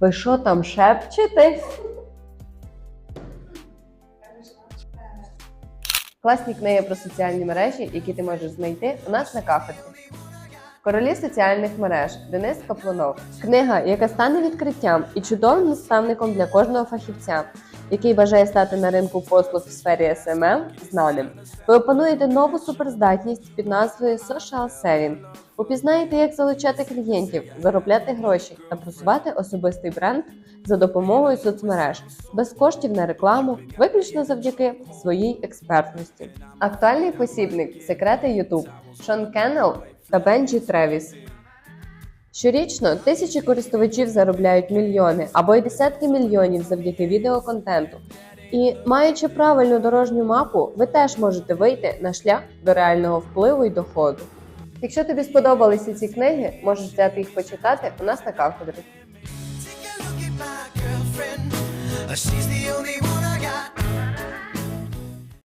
Ви що там шепчете? Класні книги про соціальні мережі, які ти можеш знайти у нас на кафедрі. Королі соціальних мереж Денис Каплунов. Книга, яка стане відкриттям і чудовим наставником для кожного фахівця, який бажає стати на ринку послуг в сфері SMM знаним. Ви опануєте нову суперздатність під назвою Social Selling. Упізнаєте, як залучати клієнтів, заробляти гроші та просувати особистий бренд за допомогою соцмереж без коштів на рекламу, виключно завдяки своїй експертності. Актуальний посібник Секрети YouTube Шон Кеннел та Бенджі Тревіс. Щорічно тисячі користувачів заробляють мільйони або й десятки мільйонів завдяки відеоконтенту. І маючи правильну дорожню мапу, ви теж можете вийти на шлях до реального впливу і доходу. Якщо тобі сподобалися ці книги, можеш взяти їх почитати у нас на кафедрі.